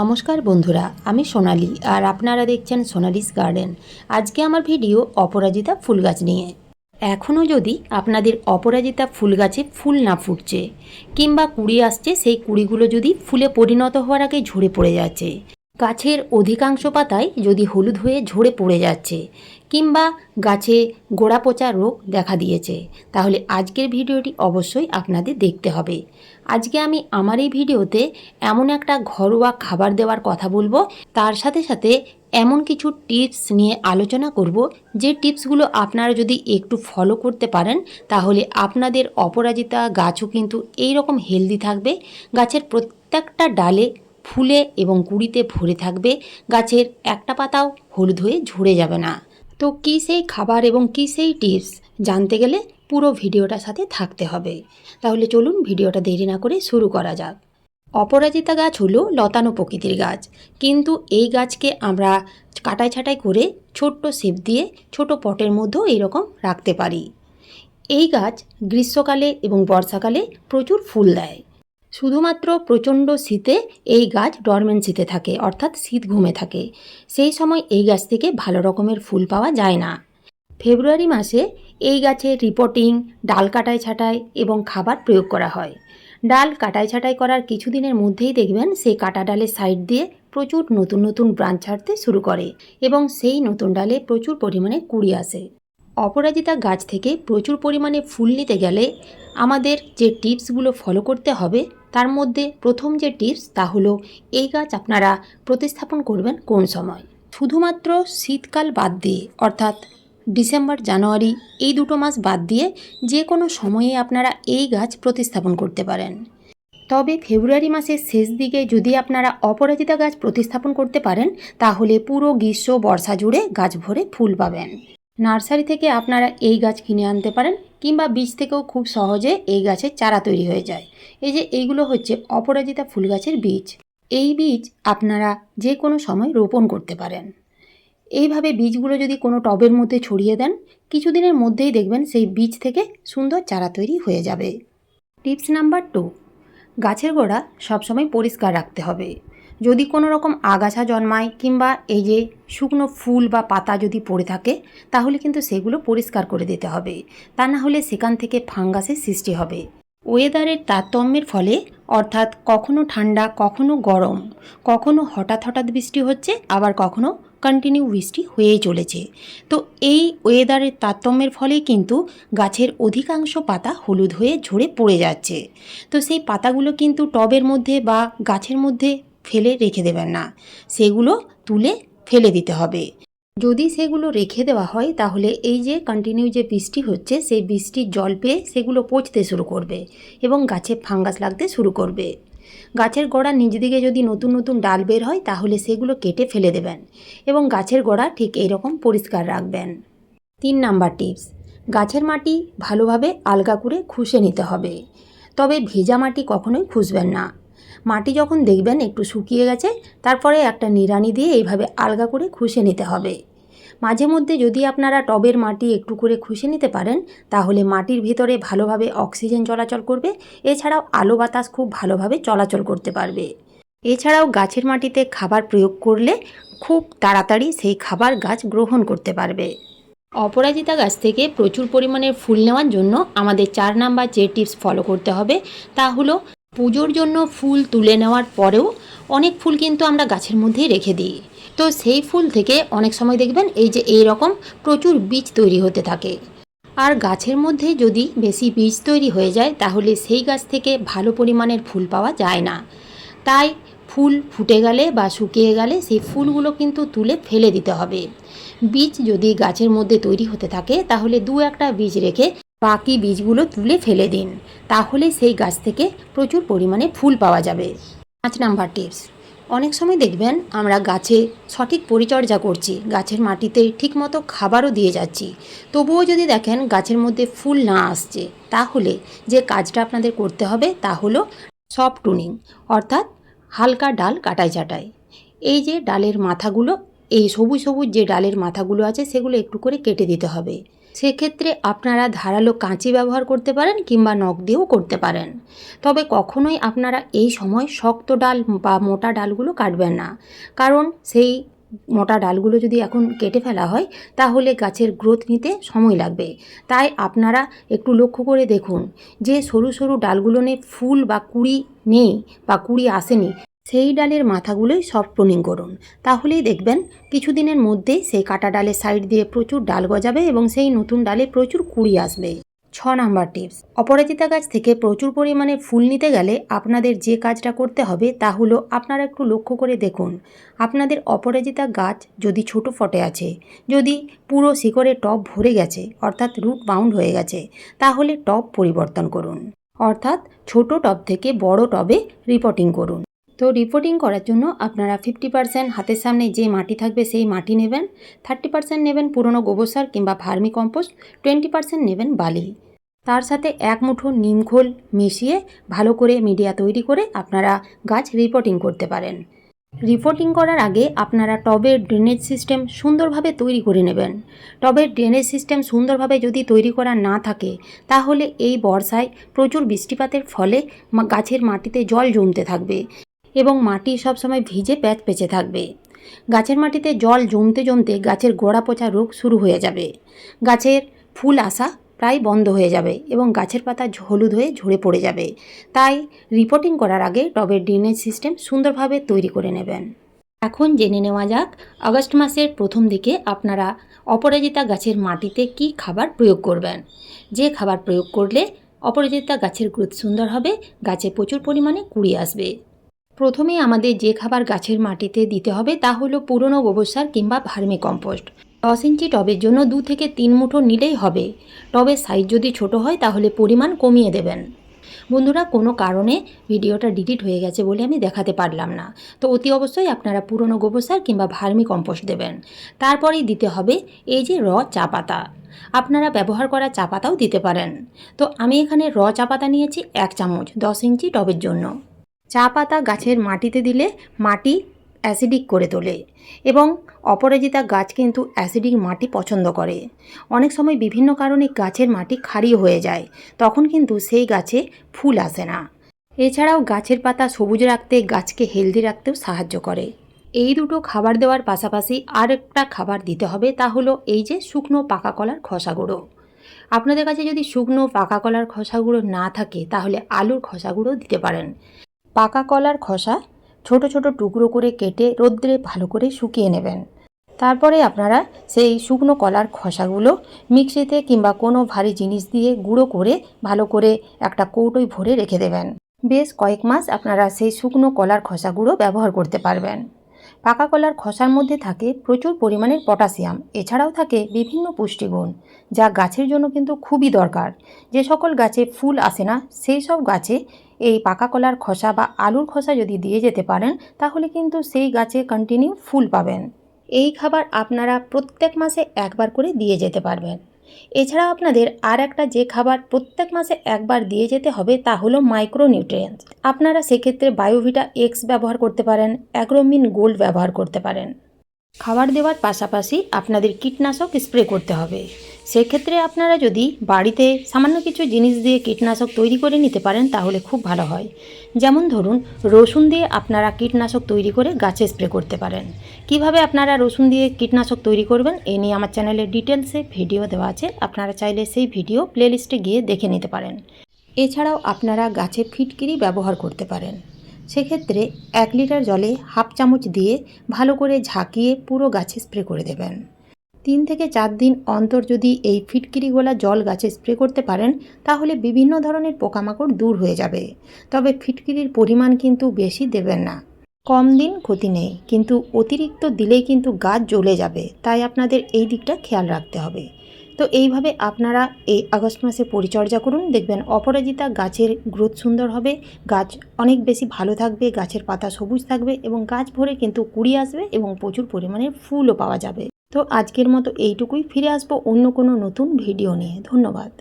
নমস্কার বন্ধুরা, আমি সোনালি আর আপনারা দেখছেন সোনালিস গার্ডেন। আজকে আমার ভিডিও অপরাজিতা ফুল গাছ নিয়ে। এখনও যদি আপনাদের অপরাজিতা ফুল গাছে ফুল না ফুটছে, কিংবা কুড়ি আসছে, সেই কুড়িগুলো যদি ফুলে পরিণত হওয়ার আগে ঝরে পড়ে যাচ্ছে, গাছের অধিকাংশ পাতায় যদি হলুদ হয়ে ঝরে পড়ে যাচ্ছে, কিংবা গাছে গোড়া পচা রোগ দেখা দিয়েছে, তাহলে আজকের ভিডিওটি অবশ্যই আপনাদের দেখতে হবে। আজকে আমি আমার এই ভিডিওতে এমন একটা ঘরোয়া খাবার দেওয়ার কথা বলব। তার সাথে সাথে এমন কিছু টিপস নিয়ে আলোচনা করব, যে টিপসগুলো আপনারা যদি একটু ফলো করতে পারেন, তাহলে আপনাদের অপরাজিতা গাছও কিন্তু এই রকম হেলদি থাকবে। গাছের প্রত্যেকটা ডালে ফুলে এবং কুড়িতে ভরে থাকবে। গাছের একটা পাতাও হলুদ হয়ে ঝরে যাবে না। তো কী সেই খাবার এবং কী সেই টিপস? জানতে গেলে পুরো ভিডিওটার সাথে থাকতে হবে। তাহলে চলুন ভিডিওটা দেরি না করে শুরু করা যাক। অপরাজিতা গাছ হলো লতানো প্রকৃতির গাছ। কিন্তু এই গাছকে আমরা কাটাই ছাটাই করে ছোট্ট শেপ দিয়ে ছোট পটের মধ্যেও এইরকম রাখতে পারি। এই গাছ গ্রীষ্মকালে এবং বর্ষাকালে প্রচুর ফুল দেয়। শুধুমাত্র প্রচণ্ড শীতে এই গাছ ডরমেন্সিতে থাকে, অর্থাৎ শীত ঘুমে থাকে। সেই সময় এই গাছ থেকে ভালো রকমের ফুল পাওয়া যায় না। ফেব্রুয়ারি মাসে এই গাছের রিপোর্টিং, ডাল কাটাই ছাটাই এবং খাবার প্রয়োগ করা হয়। ডাল কাটাই ছাটাই করার কিছুদিনের মধ্যেই দেখবেন সেই কাটা ডালের সাইড দিয়ে প্রচুর নতুন নতুন ব্রাঞ্চ ছাড়তে শুরু করে এবং সেই নতুন ডালে প্রচুর পরিমাণে কুড়ি আসে। অপরাজিতা গাছ থেকে প্রচুর পরিমাণে ফুল নিতে গেলে আমাদের যে টিপসগুলো ফলো করতে হবে, তার মধ্যে প্রথম যে টিপস তা হলো, এই গাছ আপনারা প্রতিস্থাপন করবেন কোন সময়? শুধুমাত্র শীতকাল বাদ দিয়ে, অর্থাৎ ডিসেম্বর, জানুয়ারি এই দুটো মাস বাদ দিয়ে যে কোনো সময়ে আপনারা এই গাছ প্রতিস্থাপন করতে পারেন। তবে ফেব্রুয়ারি মাসের শেষ দিকে যদি আপনারা অপরাজিতা গাছ প্রতিস্থাপন করতে পারেন, তাহলে পুরো গ্রীষ্ম, বর্ষা জুড়ে গাছ ভরে ফুল পাবেন। নার্সারি থেকে আপনারা এই গাছ কিনে আনতে পারেন কিংবা বীজ থেকেও খুব সহজে এই গাছের চারা তৈরি হয়ে যায়। এই যে এইগুলো হচ্ছে অপরাজিতা ফুল গাছের বীজ। এই বীজ আপনারা যে কোনো সময় রোপণ করতে পারেন। এইভাবে বীজগুলো যদি কোনো টবের মধ্যে ছড়িয়ে দেন, কিছুদিনের মধ্যেই দেখবেন সেই বীজ থেকে সুন্দর চারা তৈরি হয়ে যাবে। টিপস নাম্বার টু, গাছের গোড়া সবসময় পরিষ্কার রাখতে হবে। যদি কোনো রকম আগাছা জন্মায় কিংবা এই যে শুকনো ফুল বা পাতা যদি পড়ে থাকে, তাহলে কিন্তু সেগুলো পরিষ্কার করে দিতে হবে। তা না হলে সেখান থেকে ফাঙ্গাসের সৃষ্টি হবে। ওয়েদারের তারতম্যের ফলে অর্থাৎ কখনো ঠান্ডা, কখনো গরম, কখনো হঠাৎ হঠাৎ বৃষ্টি হচ্ছে, আবার কখনো কন্টিনিউ বৃষ্টি হয়েই চলেছে। তো এই ওয়েদারের তারতম্যের ফলেই কিন্তু গাছের অধিকাংশ পাতা হলুদ হয়ে ঝরে পড়ে যাচ্ছে। তো সেই পাতাগুলো কিন্তু টবের মধ্যে বা গাছের মধ্যে ফেলে রেখে দেবেন না। সেগুলো তুলে ফেলে দিতে হবে। যদি সেগুলো রেখে দেওয়া হয়, তাহলে এই যে কন্টিনিউ যে বৃষ্টি হচ্ছে, সেই বৃষ্টির জল পেয়ে সেগুলো পচতে শুরু করবে এবং গাছে ফাঙ্গাস লাগতে শুরু করবে। গাছের গোড়া নিজ দিকে যদি নতুন নতুন ডাল বের হয়, তাহলে সেগুলো কেটে ফেলে দেবেন এবং গাছের গোড়া ঠিক এইরকম পরিষ্কার রাখবেন। তিন নাম্বার টিপস, গাছের মাটি ভালোভাবে আলগা করে খুশে নিতে হবে। তবে ভেজা মাটি কখনোই খুঁজবেন না। মাটি যখন দেখবেন একটু শুকিয়ে গেছে, তারপরে একটা নিড়ানি দিয়ে এইভাবে আলগা করে খুশে নিতে হবে। মাঝে মধ্যে যদি আপনারা টবের মাটি একটু করে খুশে নিতে পারেন, তাহলে মাটির ভিতরে ভালোভাবে অক্সিজেন চলাচল করবে। এছাড়াও আলো বাতাস খুব ভালোভাবে চলাচল করতে পারবে। এছাড়াও গাছের মাটিতে খাবার প্রয়োগ করলে খুব তাড়াতাড়ি সেই খাবার গাছ গ্রহণ করতে পারবে। অপরাজিতা গাছ থেকে প্রচুর পরিমাণে ফুল নেওয়ার জন্য আমাদের চার নাম্বার যে টিপস ফলো করতে হবে, তা হলো পুজোর জন্য ফুল তুলে নেওয়ার পরেও অনেক ফুল কিন্তু আমরা গাছের মধ্যেই রেখে দিই। তো সেই ফুল থেকে অনেক সময় দেখবেন এই যে এই রকম প্রচুর বীজ তৈরি হতে থাকে। আর গাছের মধ্যে যদি বেশি বীজ তৈরি হয়ে যায়, তাহলে সেই গাছ থেকে ভালো পরিমাণের ফুল পাওয়া যায় না। তাই ফুল ফুটে গেলে বা শুকিয়ে গেলে সেই ফুলগুলো কিন্তু তুলে ফেলে দিতে হবে। বীজ যদি গাছের মধ্যে তৈরি হতে থাকে, তাহলে দু একটা বীজ রেখে বাকি বীজগুলো তুলে ফেলে দিন। তাহলে সেই গাছ থেকে প্রচুর পরিমাণে ফুল পাওয়া যাবে। পাঁচ নাম্বার টিপস। অনেক সময় দেখবেন আমরা গাছে সঠিক পরিচর্যা করছি, গাছের মাটিতে ঠিকমতো খাবারও দিয়ে যাচ্ছি। তবুও যদি দেখেন গাছের মধ্যে ফুল না আসছে, তাহলে যে কাজটা আপনাদের করতে হবে তা হলো সফট টুনিং, অর্থাৎ হালকা ডাল কাটাই চাটাই এই যে ডালের মাথাগুলো এই সবুজ সবুজ যে ডালের মাথাগুলো আছে সেগুলো একটু করে কেটে দিতে হবে। সেক্ষেত্রে আপনারা ধারালো কাঁচি ব্যবহার করতে পারেন কিংবা নখ দিয়েও করতে পারেন। তবে কখনোই আপনারা এই সময় শক্ত ডাল বা মোটা ডালগুলো কাটবেন না। কারণ সেই মোটা ডালগুলো যদি এখন কেটে ফেলা হয়, তাহলে গাছের গ্রোথ নিতে সময় লাগবে। তাই আপনারা একটু লক্ষ্য করে দেখুন যে সরু সরু ডালগুলো নিয়ে ফুল বা কুড়ি নেই বা কুড়ি আসেনি। সেই ডালের মাথাগুলোই সব প্রুনিং করুন। তাহলেই দেখবেন কিছুদিনের মধ্যেই সেই কাটা ডালের সাইড দিয়ে প্রচুর ডাল গজাবে এবং সেই নতুন ডালে প্রচুর কুড়ি আসবে। ছ নাম্বার টিপস। অপরাজিতা গাছ থেকে প্রচুর পরিমাণে ফুল নিতে গেলে আপনাদের যে কাজটা করতে হবে তা হলো আপনারা একটু লক্ষ্য করে দেখুন। আপনাদের অপরাজিতা গাছ যদি ছোট ফটে আছে, যদি পুরো শিকড়ে টব ভরে গেছে, অর্থাৎ রুট বাউন্ড হয়ে গেছে, তাহলে টব পরিবর্তন করুন। অর্থাৎ ছোট টব থেকে বড় টবে রিপোর্টিং করুন। তো রিপোর্টিং করার জন্য আপনারা ফিফটি পার্সেন্ট হাতের সামনে যে মাটি থাকবে সেই মাটি নেবেন থার্টি পার্সেন্ট নেবেন পুরনো গোবর সার কিংবা ভার্মি কম্পোস্ট টোয়েন্টি পার্সেন্ট নেবেন বালি। তার সাথে এক মুঠো নিমখোল মিশিয়ে ভালো করে মিডিয়া তৈরি করে আপনারা গাছ রিপোর্টিং করতে পারেন। রিপোর্টিং করার আগে আপনারা টবের ড্রেনেজ সিস্টেম সুন্দরভাবে তৈরি করে নেবেন। টবের ড্রেনেজ সিস্টেম সুন্দরভাবে যদি তৈরি করা না থাকে, তাহলে এই বর্ষায় প্রচুর বৃষ্টিপাতের ফলে গাছের মাটিতে জল জমতে থাকবে। এবং মাটি সবসময় ভিজে প্যাচ পেঁচে থাকবে। গাছের মাটিতে জল জমতে জমতে গাছের গোড়া পচা রোগ শুরু হয়ে যাবে। গাছের ফুল আসা প্রায় বন্ধ হয়ে যাবে এবং গাছের পাতা হলুদ হয়ে ঝরে পড়ে যাবে। তাই রিপোর্টিং করার আগে টবের ড্রেনেজ সিস্টেম সুন্দরভাবে তৈরি করে নেবেন। এখন জেনে নেওয়া যাক, আগস্ট মাসের প্রথম দিকে আপনারা অপরাজিতা গাছের মাটিতে কি খাবার প্রয়োগ করবেন। যে খাবার প্রয়োগ করলে অপরাজিতা গাছের গ্রোথ সুন্দর হবে, গাছে প্রচুর পরিমাণে কুড়ি আসবে। প্রথমেই আমাদের যে খাবার গাছের মাটিতে দিতে হবে তা হলো পুরনো গোবর সার কিংবা ভার্মি কম্পোস্ট দশ ইঞ্চি টবের জন্য দু থেকে তিন মুঠো নিলেই হবে। টবের সাইজ যদি ছোট হয় তাহলে পরিমাণ কমিয়ে দেবেন। বন্ধুরা, কোনো কারণে ভিডিওটা ডিলিট হয়ে গেছে বলে আমি দেখাতে পারলাম না। তো অতি অবশ্যই আপনারা পুরনো গোবর সার কিংবা ভার্মি কম্পোস্ট দেবেন। তারপরেই দিতে হবে এই যে র চা পাতা। আপনারা ব্যবহার করা চা পাতাও দিতে পারেন। তো আমি এখানে র চা পাতা নিয়েছি এক চামচ দশ ইঞ্চি টবের জন্য। চা পাতা গাছের মাটিতে দিলে মাটি অ্যাসিডিক করে তোলে এবং অপরাজিতা গাছ কিন্তু অ্যাসিডিক মাটি পছন্দ করে। অনেক সময় বিভিন্ন কারণে গাছের মাটি ক্ষারীয় হয়ে যায়, তখন কিন্তু সেই গাছে ফুল আসে না। এছাড়াও গাছের পাতা সবুজ রাখতে গাছকে হেলদি রাখতেও সাহায্য করে। এই দুটো খাবার দেওয়ার পাশাপাশি আর একটা খাবার দিতে হবে, তা হলো এই যে শুকনো পাকা কলার খসা গুঁড়ো। আপনাদের কাছে যদি শুকনো পাকা কলার খসা গুঁড়ো না থাকে, তাহলে আলুর খসা গুঁড়ো দিতে পারেন। পাকা কলার খসা ছোট ছোট টুকরো করে কেটে রোদ্রে ভালো করে শুকিয়ে নেবেন। তারপরে আপনারা সেই শুকনো কলার খসাগুলো মিক্সিতে কিংবা কোনো ভারী জিনিস দিয়ে গুঁড়ো করে ভালো করে একটা কৌটোয় ভরে রেখে দেবেন। বেশ কয়েক মাস আপনারা সেই শুকনো কলার খোসাগুলো ব্যবহার করতে পারবেন। পাকা কলার খসার মধ্যে থাকে প্রচুর পরিমাণের পটাশিয়াম, এছাড়াও থাকে বিভিন্ন পুষ্টিগুণ, যা গাছের জন্য কিন্তু খুবই দরকার। যে সকল গাছে ফুল আসে না, সেই সব গাছে এই পাকা কলার খসা বা আলুর খসা যদি দিয়ে যেতে পারেন, তাহলে কিন্তু সেই গাছে কন্টিনিউ ফুল পাবেন। এই খাবার আপনারা প্রত্যেক মাসে একবার করে দিয়ে যেতে পারবেন। এছাড়া আপনাদের আর একটা যে খাবার প্রত্যেক মাসে একবার দিয়ে যেতে হবে তা হলো মাইক্রোনিউট্রিয়েন্টস আপনারা সেক্ষেত্রে বায়োভিটা এক্স ব্যবহার করতে পারেন অ্যাগ্রোমিন গোল্ড ব্যবহার করতে পারেন। খাবার দেওয়ার পাশাপাশি আপনাদের কীটনাশক স্প্রে করতে হবে। সেক্ষেত্রে আপনারা যদি বাড়িতে সামান্য কিছু জিনিস দিয়ে কীটনাশক তৈরি করে নিতে পারেন, তাহলে খুব ভালো হয়। যেমন ধরুন, রসুন দিয়ে আপনারা কীটনাশক তৈরি করে গাছে স্প্রে করতে পারেন। কীভাবে আপনারা রসুন দিয়ে কীটনাশক তৈরি করবেন এই নিয়ে আমার চ্যানেলে ডিটেলসে ভিডিও দেওয়া আছে। আপনারা চাইলে সেই ভিডিও প্লেলিস্টে গিয়ে দেখে নিতে পারেন। এছাড়াও আপনারা গাছে ফিটকিরি ব্যবহার করতে পারেন। সেক্ষেত্রে এক লিটার জলে হাফ চামচ দিয়ে ভালো করে ঝাঁকিয়ে পুরো গাছে স্প্রে করে দেবেন। তিন থেকে চার দিন অন্তর যদি এই ফিটকিরিগোলা জল গাছে স্প্রে করতে পারেন, তাহলে বিভিন্ন ধরনের পোকামাকড় দূর হয়ে যাবে। তবে ফিটকিরির পরিমাণ কিন্তু বেশি দেবেন না। কম দিন ক্ষতি নেই, কিন্তু অতিরিক্ত দিলেই কিন্তু গাছ জ্বলে যাবে, তাই আপনাদের এই দিকটা খেয়াল রাখতে হবে। তো এইভাবে আপনারা এই আগস্ট মাসে পরিচর্যা করুন, দেখবেন অপরাজিতা গাছের গ্রোথ সুন্দর হবে, গাছ অনেক বেশি ভালো থাকবে, গাছের পাতা সবুজ থাকবে এবং গাছ ভরে কিন্তু কুড়ি আসবে এবং প্রচুর পরিমাণে ফুলও পাওয়া যাবে। তো আজকের মতো এইটুকুই। ফিরে আসব অন্য কোনো নতুন ভিডিও নিয়ে। ধন্যবাদ।